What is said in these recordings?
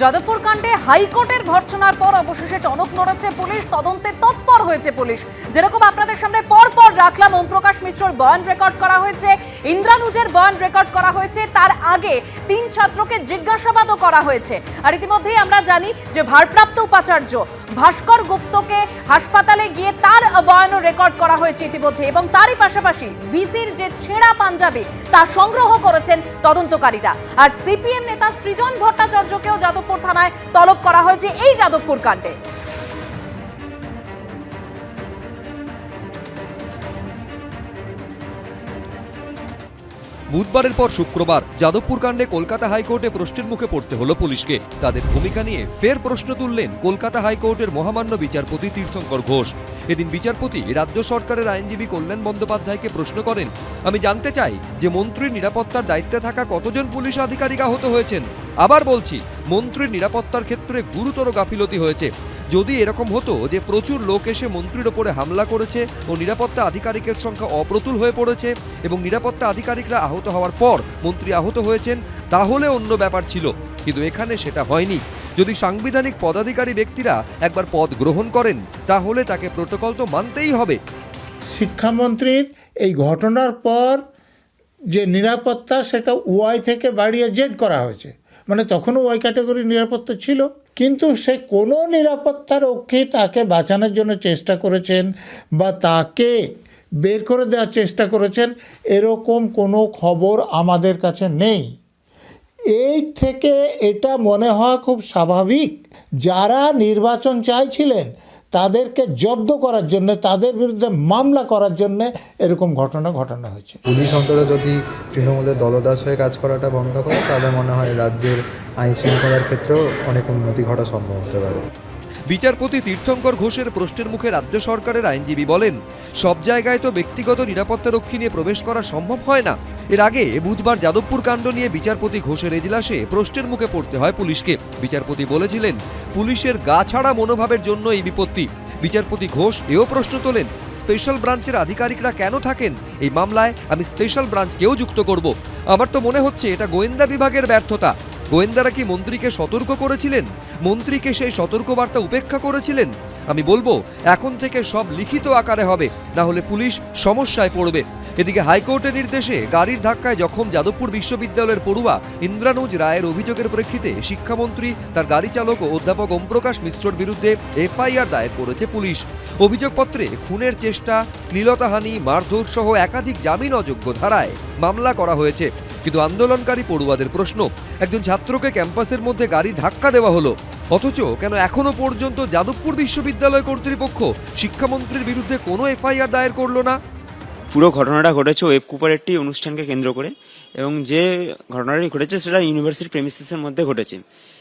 যাদবপুর কাণ্ডে হাইকোর্টের ভর্সনার পর অবশেষে টনক নড়েছে পুলিশ, তদন্তে তৎপর হয়েছে পুলিশ। যেরকম আপনাদের সামনে পরপর পর রাখলাম, ওমপ্রকাশ মিশ্রর বয়ান রেকর্ড করা হয়েছে, ইন্দ্রানুজের বয়ান রেকর্ড করা হয়েছে, তার আগে তিন ছাত্রকে জিজ্ঞাসাবাদও করা হয়েছে। আর ইতিমধ্যেই আমরা জানি যে ভারপ্রাপ্ত উপাচার্য ভাস্কর গুপ্তকে হাসপাতালে গিয়ে তার বয়ানও রেকর্ড করা হয়েছে ইতিমধ্যে এবং তারই পাশাপাশি ভিসির যে ছেঁড়া পাঞ্জাবি তা সংগ্রহ করেছেন তদন্তকারীরা। আর সিপিএম নেতা সৃজন ভট্টাচার্যকেও যাদবপুর থানায় তলব করা হয়েছে এই যাদবপুর কাণ্ডে। বুধবারের পর শুক্রবার যাদবপুর কাণ্ডে কলকাতা হাইকোর্টে প্রশ্নের মুখে পড়তে হল পুলিশকে। তাদের ভূমিকা নিয়ে ফের প্রশ্ন তুললেন কলকাতা হাইকোর্টের মহামান্য বিচারপতি তীর্থঙ্কর ঘোষ। এদিন বিচারপতি রাজ্য সরকারের আইনজীবী কল্যাণ বন্দ্যোপাধ্যায়কে প্রশ্ন করেন, আমি জানতে চাই যে মন্ত্রীর নিরাপত্তার দায়িত্বে থাকা কতজন পুলিশ আধিকারিক আহত হয়েছেন? আবার বলছি, মন্ত্রীর নিরাপত্তার ক্ষেত্রে গুরুতর গাফিলতি হয়েছে। যদি এরকম হতো যে প্রচুর লোক এসে মন্ত্রীর ওপরে হামলা করেছে ও নিরাপত্তা আধিকারিকের সংখ্যা অপ্রতুল হয়ে পড়েছে এবং নিরাপত্তা আধিকারিকরা আহত হওয়ার পর মন্ত্রী আহত হয়েছেন, তাহলে অন্য ব্যাপার ছিল। কিন্তু এখানে সেটা হয়নি। যদি সাংবিধানিক পদাধিকারী ব্যক্তিরা একবার পদ গ্রহণ করেন, তাহলে তাকে প্রোটোকল তো মানতেই হবে। শিক্ষামন্ত্রীর এই ঘটনার পর যে নিরাপত্তা, সেটা ওয়াই থেকে বাড়িয়ে জেড করা হয়েছে। মানে তখনও ওয়াই ক্যাটাগরির নিরাপত্তা ছিল। কিন্তু সে কোনো নিরাপত্তার রক্ষী তাকে বাঁচানোর জন্য চেষ্টা করেছেন বা তাকে বের করে দেওয়ার চেষ্টা করেছেন, এরকম কোনো খবর আমাদের কাছে নেই। এই থেকে এটা মনে হওয়া খুব স্বাভাবিক। যারা নির্বাচন চাইছিলেন, তাদেরকে জব্দ করার জন্য, তাদের বিরুদ্ধে মামলা করার জন্য এরকম ঘটনা ঘটানো হয়েছে। পুলিশ অন্তত যদি তৃণমূলের দলদাস হয়ে কাজ করাটা বন্ধ করে, তাহলে মনে হয় রাজ্যের আইন শৃঙ্খলার ক্ষেত্রেও অনেক উন্নতি ঘটা সম্ভব হতে পারে। বিচারপতি তীর্থঙ্কর ঘোষের প্রশ্নের মুখে রাজ্য সরকারের আইনজীবী বলেন, সব জায়গায় তো ব্যক্তিগত নিরাপত্তা রক্ষী নিয়ে প্রবেশ করা সম্ভব হয় না। এর আগে বুধবার যাদবপুর কাণ্ড নিয়ে বিচারপতি ঘোষের এজলাসে প্রশ্নের মুখে পড়তে হয় পুলিশকে। বিচারপতি বলেছিলেন, পুলিশের গা ছাড়া মনোভাবের জন্য এই বিপত্তি। বিচারপতি ঘোষ এও প্রশ্ন তোলেন, স্পেশাল ব্রাঞ্চের আধিকারিকরা কেন থাকেন? এই মামলায় আমি স্পেশাল ব্রাঞ্চকেও যুক্ত করব। আমার তো মনে হচ্ছে এটা গোয়েন্দা বিভাগের ব্যর্থতা। গোয়েন্দারা কি মন্ত্রীকে সতর্ক করেছিলেন? মন্ত্রীকে সেই সতর্কবার্তা উপেক্ষা করেছিলেন। আমি বলব, এখন থেকে সব লিখিত আকারে হবে, না হলে পুলিশ সমস্যায় পড়বে। এদিকে হাইকোর্টের নির্দেশে গাড়ির ধাক্কায় জখম যাদবপুর বিশ্ববিদ্যালয়ের পড়ুয়া ইন্দ্রানুজ রায়ের অভিযোগের প্রেক্ষিতে শিক্ষামন্ত্রী, তার গাড়ি চালক ও অধ্যাপক ওমপ্রকাশ মিশ্রর বিরুদ্ধে এফআইআর দায়ের করেছে পুলিশ। অভিযোগপত্রে খুনের চেষ্টা, শ্লীলতাহানি মারধর সহ একাধিক জামিন অযোগ্য ধারায় মামলা করা হয়েছে। কিন্তু আন্দোলনকারী পড়ুয়াদের প্রশ্ন, একজন ছাত্রকে ক্যাম্পাসের মধ্যে গাড়ি ধাক্কা দেওয়া হলো। অথচ কেন এখনও পর্যন্ত যাদবপুর বিশ্ববিদ্যালয় কর্তৃপক্ষ শিক্ষামন্ত্রীর বিরুদ্ধে কোনো এফআইআর দায়ের করল না? পুরো ঘটনাটা ঘটেছে ওয়েব কুপার একটি অনুষ্ঠানকে কেন্দ্র করে এবং যে ঘটনাটি ঘটেছে সেটা ইউনিভার্সিটি প্রেমিসিসের মধ্যে ঘটেছে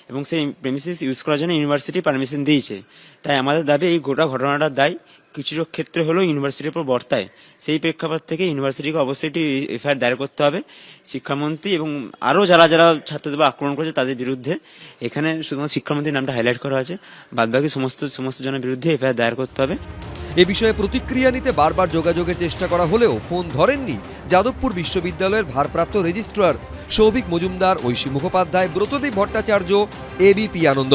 এবং সেই প্রেমিসিস ইউজ করার জন্য ইউনিভার্সিটি পারমিশন দিয়েছে। তাই আমাদের দাবি এই গোটা ঘটনাটার দায় কিছু ক্ষেত্রে হলেও ইউনিভার্সিটির উপর বর্তায়। সেই প্রেক্ষাপট থেকে ইউনিভার্সিটিকে অবশ্যই একটি এফআইআর দায়ের করতে হবে। শিক্ষামন্ত্রী এবং আরও যারা যারা ছাত্রদের আক্রমণ করেছে তাদের বিরুদ্ধে এখানে শুধুমাত্র শিক্ষামন্ত্রীর নামটা হাইলাইট করা হয়েছে বাদবাকি সমস্ত সমস্ত জনের বিরুদ্ধে এফআইআর দায়ের করতে হবে। এ বিষয়ে প্রতিক্রিয়া নিতে বারবার যোগাযোগের চেষ্টা করা হলেও ফোন ধরেননি যাদবপুর বিশ্ববিদ্যালয়ের ভারপ্রাপ্ত রেজিস্ট্রার সৌভিক মজুমদার, ঐশী মুখোপাধ্যায়, ব্রতদীপ ভট্টাচার্য এবিপি আনন্দ।